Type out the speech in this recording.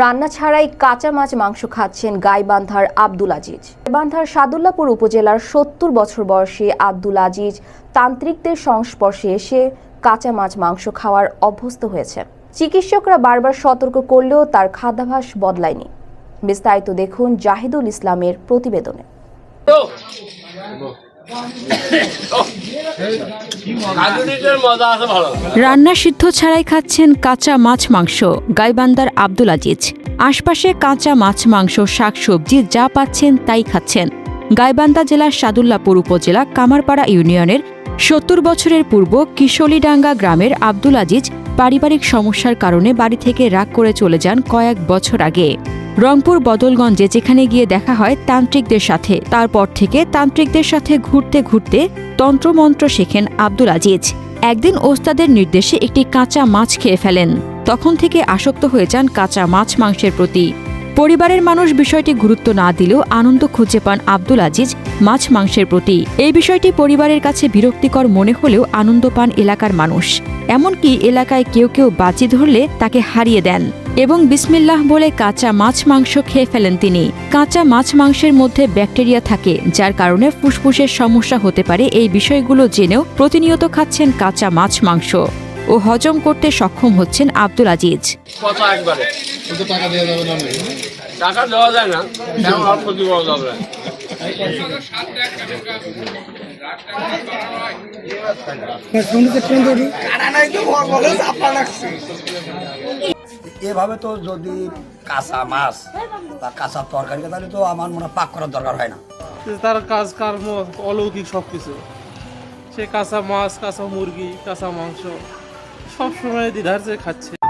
রান্না ছাড়াই কাঁচা মাছ মাংস খাচ্ছেন গাইবান্ধার আব্দুল আজিজ। গাইবান্ধার সাদুল্লাপুর উপজেলার সত্তর বছর বয়সী আব্দুল আজিজ তান্ত্রিকদের সংস্পর্শে এসে কাঁচা মাছ মাংস খাওয়ার অভ্যস্ত হয়েছে। চিকিৎসকরা বারবার সতর্ক করলেও তার খাদ্যাভাস বদলায়নি। বিস্তারিত দেখুন জাহিদুল ইসলামের প্রতিবেদনে। রান্না সিদ্ধ ছাড়াই খাচ্ছেন কাঁচা মাছ মাংস গাইবান্দার আব্দুল আজিজ। আশপাশে কাঁচা মাছ মাংস, শাকসবজি যা পাচ্ছেন তাই খাচ্ছেন। গাইবান্ধা জেলার সাদুল্লাপুর উপজেলা কামারপাড়া ইউনিয়নের সত্তর বছরের পূর্ব কিশোলীডাঙ্গা গ্রামের আব্দুল আজিজ পারিবারিক সমস্যার কারণে বাড়ি থেকে রাগ করে চলে যান কয়েক বছর আগে। রংপুর বদলগঞ্জে যেখানে গিয়ে দেখা হয় তান্ত্রিকদের সাথে। তারপর থেকে তান্ত্রিকদের সাথে ঘুরতে ঘুরতে তন্ত্রমন্ত্র শেখেন আব্দুল আজিজ। একদিন ওস্তাদের নির্দেশে একটি কাঁচা মাছ খেয়ে ফেলেন। তখন থেকে আসক্ত হয়ে যান কাঁচা মাছ মাংসের প্রতি। পরিবারের মানুষ বিষয়টি গুরুত্ব না দিলেও আনন্দ খুঁজে পান আব্দুল আজিজ মাছ মাংসের প্রতি। এই বিষয়টি পরিবারের কাছে বিরক্তিকর মনে হলেও আনন্দ পান এলাকার মানুষ। এমনকি এলাকায় কেউ কেউ বাজি ধরলে তাকে হারিয়ে দেন এবং বিসমিল্লাহ বলে কাঁচা মাছ মাংস খেয়ে ফেলেন তিনি। কাঁচা মাছ মাংসের মধ্যে ব্যাকটেরিয়া থাকে, যার কারণে ফুসফুসের সমস্যা হতে পারে এই বিষয়গুলো জেনেও প্রতিনিয়ত খাচ্ছেন কাঁচা মাছ মাংস। ও হজম করতে সক্ষম হচ্ছেন আব্দুল আজিজ। কত একবারে? কত টাকা দেওয়া যাবে না টাকা দেওয়া যায় না। কেমন অল্প দিব যাবে? এভাবে তো যদি কাঁচা মাছ বা কাঁচা তরকারি তাহলে তো আমার মনে হয় পাক করার দরকার হয় না। তার কাজ কর্ম অলৌকিক সব কিছু সে কাঁচা মাছ কাঁচা মুরগি কাঁচা মাংস। সবসময় দ্বিধার যে খাচ্ছে।